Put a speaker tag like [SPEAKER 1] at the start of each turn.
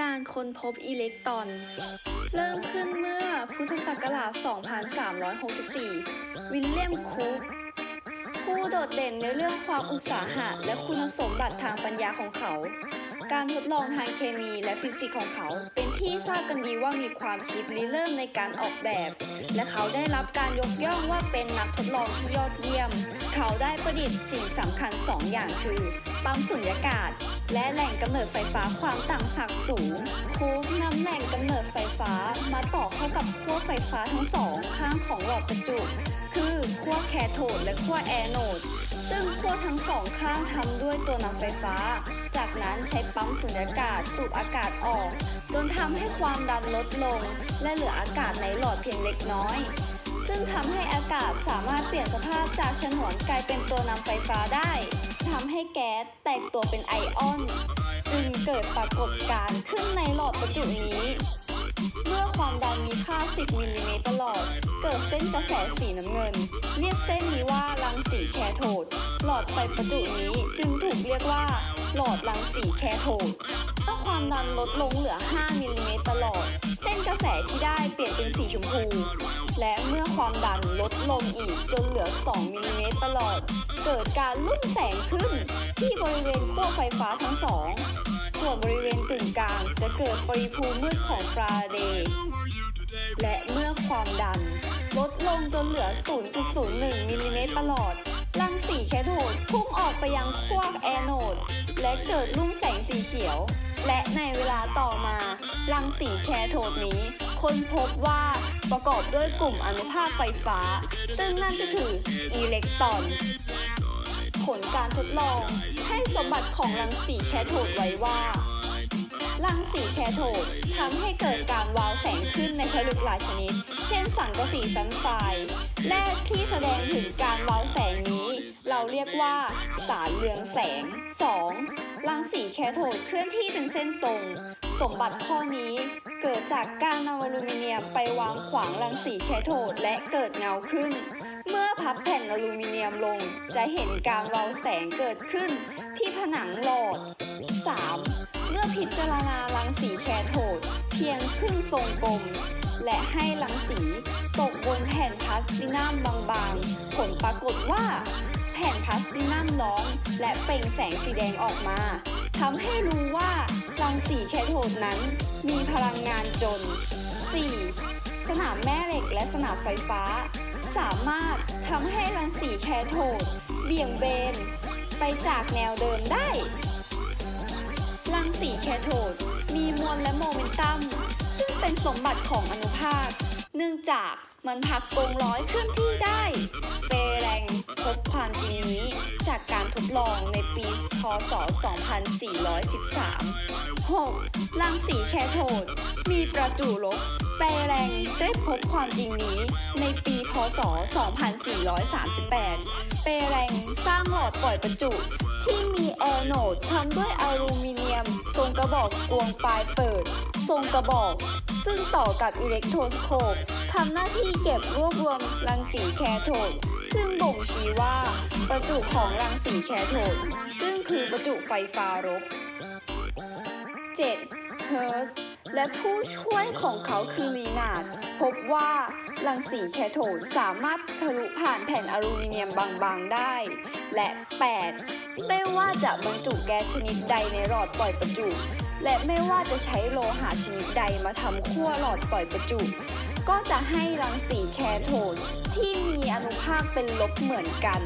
[SPEAKER 1] การค้นพบอิเล็กตรอน เริ่มขึ้นเมื่อพุทธศักราช 2364 วิลเลียมคุกผู้โดดเด่นในเรื่องความอุตสาหะและคุณสมบัติทางปัญญาของเขา การทดลองทางเคมีและฟิสิกส์ของเขา เป็นที่ทราบกันดีว่ามีความคิดริเริ่มในการออกแบบ และเขาได้รับการยกย่องว่าเป็นนักทดลองที่ยอดเยี่ยม เขาได้ประดิษฐ์สิ่งสำคัญ2อย่างคือ ปั๊มสุญญากาศ และแหล่งกำเนิดไฟฟ้าความต่างศักย์สูงคูกนำแหล่งกำเนิดไฟฟ้ามาต่อเข้ากับขั้วไฟฟ้าทั้งสองข้างของหลอดประจุ คือขั้วแคโทดและขั้วแอนโดซึ่งขั้วทั้งสองข้างทำด้วยตัวนำไฟฟ้า จากนั้นใช้ปั๊มสุญญากาศสูบอากาศออก จนทำให้ความดันลดลง และเหลืออากาศในหลอดเพียงเล็กน้อย ซึ่งทำให้อากาศสามารถเปลี่ยนสภาพจากฉนวนกลายเป็นตัวนำไฟฟ้าได้ทำให้แก๊สแตกตัวเป็นไอออน จึงเกิดปรากฏการณ์ขึ้นในหลอดประจุนี้ เมื่อความดันมีค่า 10 มิลลิเมตรตลอด เกิดเส้นกระแสสีน้ำเงิน เรียกเส้นนี้ว่ารังสีแคโทด หลอดไฟประจุนี้จึงถูกเรียกว่า หลอดรังสีแคโทด เมื่อความดันลดลงเหลือ 5 มิลลิเมตรตลอด กระแสที่ได้เปลี่ยนเป็นสีชมพู และเมื่อความดันลดลงอีกจนเหลือ 2มิลลิเมตรตลอด เกิดการลุ่มแสงขึ้นที่บริเวณขั้วไฟฟ้าทั้งสอง ส่วนบริเวณกึ่งกลางจะเกิดปริภูมิมืดของฟราเดย์และเมื่อความดันลดลงจนเหลือ 0.01มิลลิเมตรประหลอดรังสีแคโทดพุ่งออกไปยังขั้วแอนโดและเกิดลุ่มแสงสีเขียว และในเวลาต่อมารังสีแคโทดนี้ ค้นพบว่าประกอบด้วยกลุ่มอนุภาคไฟฟ้า ซึ่งนั่นก็คืออิเล็กตรอน ผลการทดลองให้สมบัติของรังสีแคโทดไว้ว่า รังสีแคโทดทำให้เกิดการวาวแสงขึ้นในผลึกหลายชนิด เช่นสังกะสีซันไฟและที่แสดงถึงการวาวแสงนี้ เราเรียกว่าสารเรืองแสง 2. รังสีแคโทดเคลื่อนที่เป็นเส้นตรง สมบัติข้อนี้เกิดจากการนำอลูมิเนียมไปวางขวางรังสีแคโทดและเกิดเงาขึ้น เมื่อพับแผ่นอลูมิเนียมลง จะเห็นการวาวแสงเกิดขึ้นที่ผนังหลอด 3. เมื่อพิจารณารังสีแคโทดเพียงครึ่งทรงกลม และให้รังสีตกบนแผ่นพลาสตินัมบางๆ ผลปรากฏว่า ผ่นพลาสตินัมร้อนและเปล่งแสงสีแดงออกมาทำให้รู้ว่ารังสีแคโทดนั้น มีพลังงานจน 4. สนามแม่เหล็กและสนามไฟฟ้า สามารถทำให้รังสีแคโทดเบี่ยงเบน ไปจากแนวเดิมได้ รังสีแคโทดมีมวลและโมเมนตัม ซึ่งเป็นสมบัติของอนุภาค เนื่องจากมันพักกงร้อยเคลื่อนที่ได้ เปแรงพบความจริงนี้ จากการทดลองในปี พศ 2413 6. รังสีแคโทด มีประจุลบเปแรงได้พบความจริงนี้ ในปี พศ 2438เปแรงสร้างหลอดปล่อยประจุ ที่มีแอโนดทำด้วยอลูมิเนียม ทรงกระบอกกวงปลายเปิด ทรงกระบอก ซึ่งต่อกับอิเล็กโทรสโคปทำหน้าที่เก็บรวบรวมรังสีแคโทด ซึ่งบ่งชี้ว่าประจุของรังสีแคโทดซึ่งคือประจุไฟฟ้ารบ 7. เฮิร์สและผู้ช่วยของเขาคือลีนาดพบว่ารังสีแคโทดสามารถทะลุผ่านแผ่นอลูมิเนียมบางๆได้ และ 8. ไม่ว่าจะบรรจุแก๊สชนิดใดในหลอดปล่อยประจุ และไม่ว่าจะใช้โลหะชนิดใดมาทำขั้วหลอดปล่อยประจุ ก็จะให้รังสีแคโทนที่มีอนุภาคเป็นลบเหมือนกัน